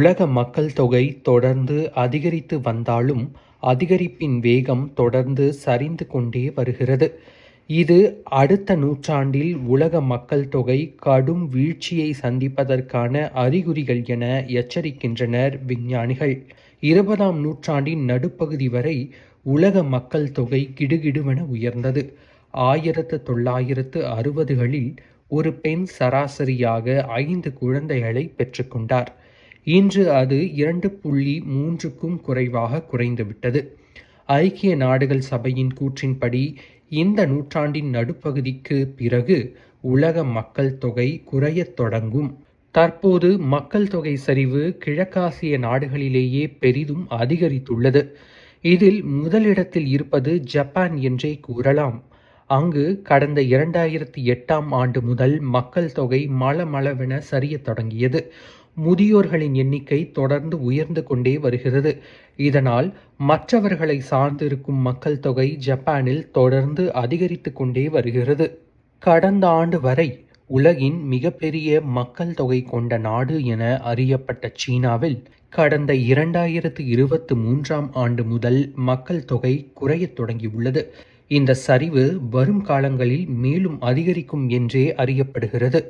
உலக மக்கள் தொகை தொடர்ந்து அதிகரித்து வந்தாலும் அதிகரிப்பின் வேகம் தொடர்ந்து சரிந்து கொண்டே வருகிறது. இது அடுத்த நூற்றாண்டில் உலக மக்கள் தொகை கடும் வீழ்ச்சியை சந்திப்பதற்கான அறிகுறிகள் என எச்சரிக்கின்றனர் விஞ்ஞானிகள். இருபதாம் நூற்றாண்டின் நடுப்பகுதி வரை உலக மக்கள் தொகை கிடுகிடுவென உயர்ந்தது. ஆயிரத்து தொள்ளாயிரத்து அறுபதுகளில் ஒரு பெண் சராசரியாக ஐந்து குழந்தைகளை பெற்றுக்கொண்டார் இன்று அது இரண்டு புள்ளி மூன்றுக்கும் குறைவாக குறைந்துவிட்டது. ஐக்கிய நாடுகள் சபையின் கூற்றின்படி இந்த நூற்றாண்டின் நடுப்பகுதிக்கு பிறகு உலக மக்கள் தொகை குறையத் தொடங்கும். தற்போது மக்கள் தொகை சரிவு கிழக்காசிய நாடுகளிலேயே பெரிதும் அதிகரித்துள்ளது. இதில் முதலிடத்தில் இருப்பது ஜப்பான் என்றே கூறலாம். அங்கு கடந்த இரண்டாயிரத்தி எட்டாம் ஆண்டு முதல் மக்கள் தொகை மளமளவென சரியத் தொடங்கியது. முதியோர்களின் எண்ணிக்கை தொடர்ந்து உயர்ந்து கொண்டே வருகிறது. இதனால் மற்றவர்களை சார்ந்திருக்கும் மக்கள் தொகை ஜப்பானில் தொடர்ந்து அதிகரித்து கொண்டே வருகிறது. கடந்த ஆண்டு வரை உலகின் மிகப்பெரிய மக்கள் தொகை கொண்ட நாடு என அறியப்பட்ட சீனாவில் கடந்த இரண்டாயிரத்து இருபத்தி மூன்றாம் ஆண்டு முதல் மக்கள் தொகை குறையத் தொடங்கியுள்ளது. இந்த சரிவு வரும் காலங்களில் மேலும் அதிகரிக்கும் என்றே அறியப்படுகிறது.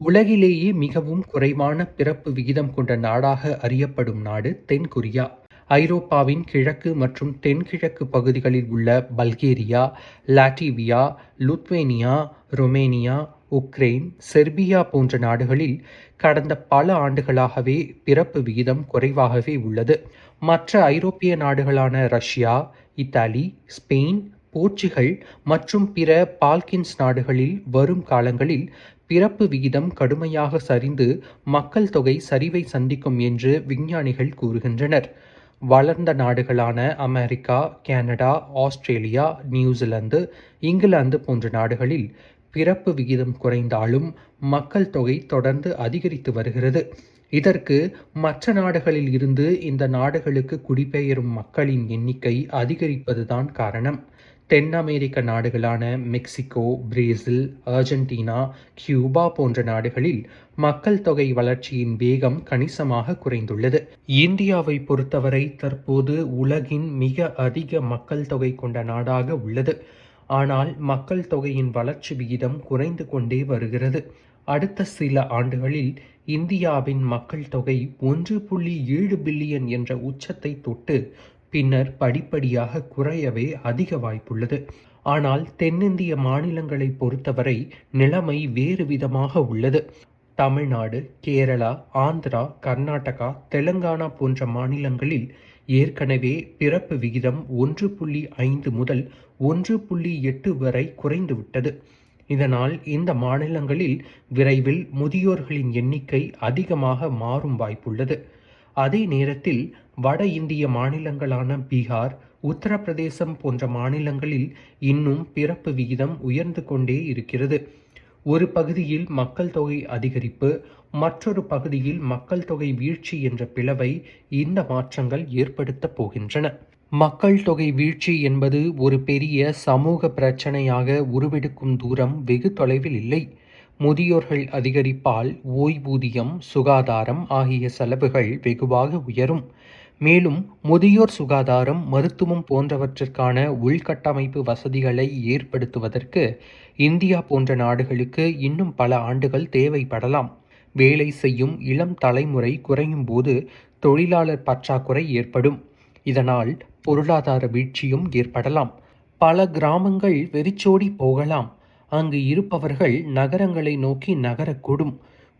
உலகிலேயே மிகவும் குறைவான பிறப்பு விகிதம் கொண்ட நாடாக அறியப்படும் நாடு தென்கொரியா ஐரோப்பாவின் கிழக்கு மற்றும் தென்கிழக்கு பகுதிகளில் உள்ள Bulgaria Latvia Lithuania Romania Ukraine Serbia போன்ற நாடுகளில் கடந்த பல ஆண்டுகளாகவே பிறப்பு விகிதம் குறைவாகவே உள்ளது. மற்ற ஐரோப்பிய நாடுகளான ரஷ்யா இத்தாலி ஸ்பெயின் போர்ச்சுகல் மற்றும் பிற பால்கின்ஸ் நாடுகளில் வரும் காலங்களில் பிறப்பு விகிதம் கடுமையாக சரிந்து மக்கள் தொகை சரிவை சந்திக்கும் என்று விஞ்ஞானிகள் கூறுகின்றனர். வளர்ந்த நாடுகளான America Canada Australia New Zealand England போன்ற நாடுகளில் பிறப்பு விகிதம் குறைந்தாலும் மக்கள் தொகை தொடர்ந்து அதிகரித்து வருகிறது. இதற்கு மற்ற நாடுகளில் இருந்து இந்த நாடுகளுக்கு குடிபெயரும் மக்களின் எண்ணிக்கை அதிகரிப்பதுதான் காரணம். தென் அமெரிக்க நாடுகளான மெக்சிகோ பிரேசில் அர்ஜென்டினா கியூபா போன்ற நாடுகளில் மக்கள் தொகை வளர்ச்சியின் வேகம் கணிசமாக குறைந்துள்ளது. இந்தியாவை பொறுத்தவரை தற்போது உலகின் மிக அதிக மக்கள் தொகை கொண்ட நாடாக உள்ளது. ஆனால் மக்கள் தொகையின் வளர்ச்சி விகிதம் குறைந்து கொண்டே வருகிறது. அடுத்த சில ஆண்டுகளில் இந்தியாவின் மக்கள் தொகை ஒன்று புள்ளி ஏழு பில்லியன் என்ற உச்சத்தை தொட்டு பின்னர் படிப்படியாக குறையவே அதிக வாய்ப்புள்ளது. ஆனால் தென்னிந்திய மாநிலங்களை பொறுத்தவரை நிலைமை வேறு விதமாக உள்ளது. தமிழ்நாடு கேரளா ஆந்திரா கர்நாடகா தெலுங்கானா போன்ற மாநிலங்களில் ஏற்கனவே பிறப்பு விகிதம் ஒன்று புள்ளி ஐந்து முதல் ஒன்று புள்ளி எட்டு வரை குறைந்துவிட்டது இதனால் இந்த மாநிலங்களில் விரைவில் முதியோர்களின் எண்ணிக்கை அதிகமாக மாறும் வாய்ப்புள்ளது. அதே நேரத்தில் வட இந்திய மாநிலங்களான பீகார் உத்தரப்பிரதேசம் போன்ற மாநிலங்களில் இன்னும் பிறப்பு விகிதம் உயர்ந்து கொண்டே இருக்கிறது. ஒரு பகுதியில் மக்கள் தொகை அதிகரிப்பு மற்றொரு பகுதியில் மக்கள் தொகை வீழ்ச்சி என்ற பிளவை இந்த மாற்றங்கள் ஏற்படுத்தப் போகின்றன. மக்கள் தொகை வீழ்ச்சி என்பது ஒரு பெரிய சமூக பிரச்சனையாக உருவெடுக்கும் தூரம் வெகு தொலைவில் இல்லை. முதியோர்கள் அதிகரிப்பால் ஓய்வூதியம் சுகாதாரம் ஆகிய செலவுகள் வெகுவாக உயரும். மேலும் முதியோர் சுகாதாரம் மருத்துவம் போன்றவற்றிற்கான உள்கட்டமைப்பு வசதிகளை ஏற்படுத்துவதற்கு இந்தியா போன்ற நாடுகளுக்கு இன்னும் பல ஆண்டுகள் தேவைப்படலாம். வேலை செய்யும் இளம் தலைமுறை குறையும் போது தொழிலாளர் பற்றாக்குறை ஏற்படும். இதனால் பொருளாதார வீழ்ச்சியும் ஏற்படலாம். பல கிராமங்கள் வெறிச்சோடி போகலாம். அங்கு இருப்பவர்கள் நகரங்களை நோக்கி நகரக்கூடும்.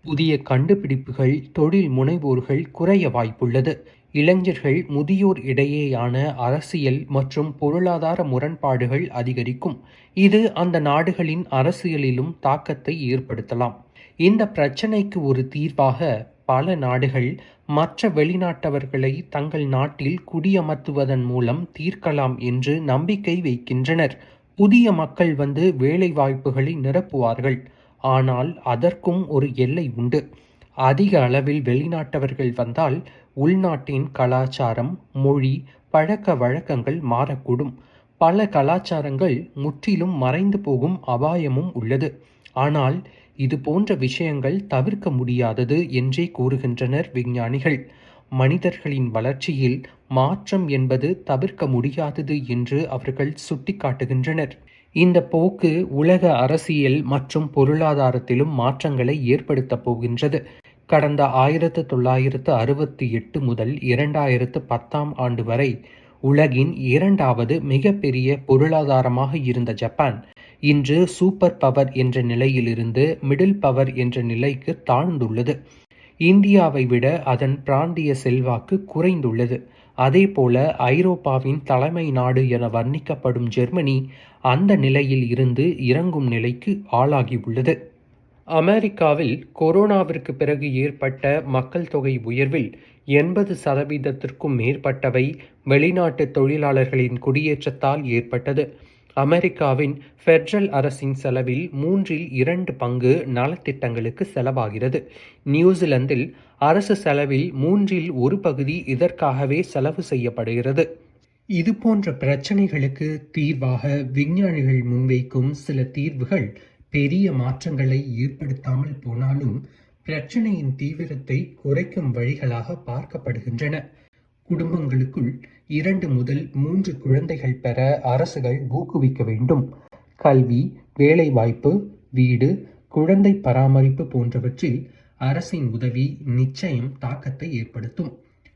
புதிய கண்டுபிடிப்புகள் தொழில் முனைவோர்கள் குறைய வாய்ப்புள்ளது. இளைஞர்கள் முதியோர் இடையேயான அரசியல் மற்றும் பொருளாதார முரண்பாடுகள் அதிகரிக்கும். இது அந்த நாடுகளின் அரசியலிலும் தாக்கத்தை ஏற்படுத்தலாம். இந்த பிரச்சனைக்கு ஒரு தீர்வாக பல நாடுகள் மற்ற வெளிநாட்டவர்களை தங்கள் நாட்டில் குடியமர்த்துவதன் மூலம் தீர்க்கலாம் என்று நம்பிக்கை வைக்கின்றனர். புதிய மக்கள் வந்து வேலை வாய்ப்புகளை நிரப்புவார்கள். ஆனால் அதற்கும் ஒரு எல்லை உண்டு. அதிக அளவில் வெளிநாட்டவர்கள் வந்தால் உள்நாட்டின் கலாச்சாரம் மொழி பழக்க வழக்கங்கள் மாறக்கூடும். பல கலாச்சாரங்கள் முற்றிலும் மறைந்து போகும் அபாயமும் உள்ளது. ஆனால் இது போன்ற விஷயங்கள் தவிர்க்க முடியாதது என்றே கூறுகின்றனர் விஞ்ஞானிகள். மனிதர்களின் வளர்ச்சியில் மாற்றம் என்பது தவிர்க்க முடியாதது என்று அவர்கள் சுட்டிக்காட்டுகின்றனர். இந்த போக்கு உலக அரசியல் மற்றும் பொருளாதாரத்திலும் மாற்றங்களை ஏற்படுத்தப் போகின்றது. கடந்த ஆயிரத்து தொள்ளாயிரத்து அறுபத்தி எட்டு முதல் இரண்டாயிரத்து பத்தாம் ஆண்டு வரை உலகின் இரண்டாவது மிகப்பெரிய பொருளாதாரமாக இருந்த ஜப்பான் இன்று சூப்பர் பவர் என்ற நிலையிலிருந்து மிடில் பவர் என்ற நிலைக்கு தாழ்ந்துள்ளது. இந்தியாவை விட அதன் பிராந்திய செல்வாக்கு குறைந்துள்ளது. அதேபோல ஐரோப்பாவின் தலைமை நாடு என வர்ணிக்கப்படும் ஜெர்மனி அந்த நிலையில் இருந்து இறங்கும் நிலைக்கு ஆளாகியுள்ளது. அமெரிக்காவில் கொரோனாவிற்கு பிறகு ஏற்பட்ட மக்கள் தொகை உயர்வில் எண்பது சதவீதத்திற்கும் மேற்பட்டவை வெளிநாட்டு தொழிலாளர்களின் குடியேற்றத்தால் ஏற்பட்டது. அமெரிக்காவின் ஃபெடரல் அரசின் செலவில் மூன்றில் இரண்டு பங்கு நலத்திட்டங்களுக்கு செலவாகிறது. நியூசிலாந்தில் அரசு செலவில் மூன்றில் ஒரு பகுதி இதற்காகவே செலவு செய்யப்படுகிறது. இது போன்ற பிரச்சனைகளுக்கு தீர்வாக விஞ்ஞானிகள் முன்வைக்கும் சில தீர்வுகள் பெரிய மாற்றங்களை ஏற்படுத்தாமல் போனாலும் பிரச்சனையின் தீவிரத்தை குறைக்கும் வழிகளாக பார்க்கப்படுகின்றன. குடும்பங்களுக்குள் இரண்டு முதல் மூன்று குழந்தைகள் பெற அரசுகள் ஊக்குவிக்க வேண்டும். கல்வி வேலைவாய்ப்பு வீடு குழந்தை பராமரிப்பு போன்றவற்றில் அரசின் உதவி நிச்சயம் தாக்கத்தை ஏற்படுத்தும்.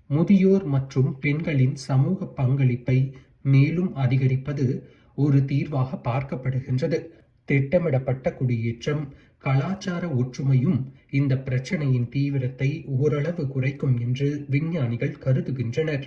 முதியோர் மற்றும் பெண்களின் சமூக பங்களிப்பை மேலும் அதிகரிப்பது ஒரு தீர்வாக பார்க்கப்படுகின்றது. திட்டமிடப்பட்ட குடியேற்றம் கலாச்சார ஒற்றுமையும் இந்த பிரச்சனையின் தீவிரத்தை ஓரளவு குறைக்கும் என்று விஞ்ஞானிகள் கருதுகின்றனர்.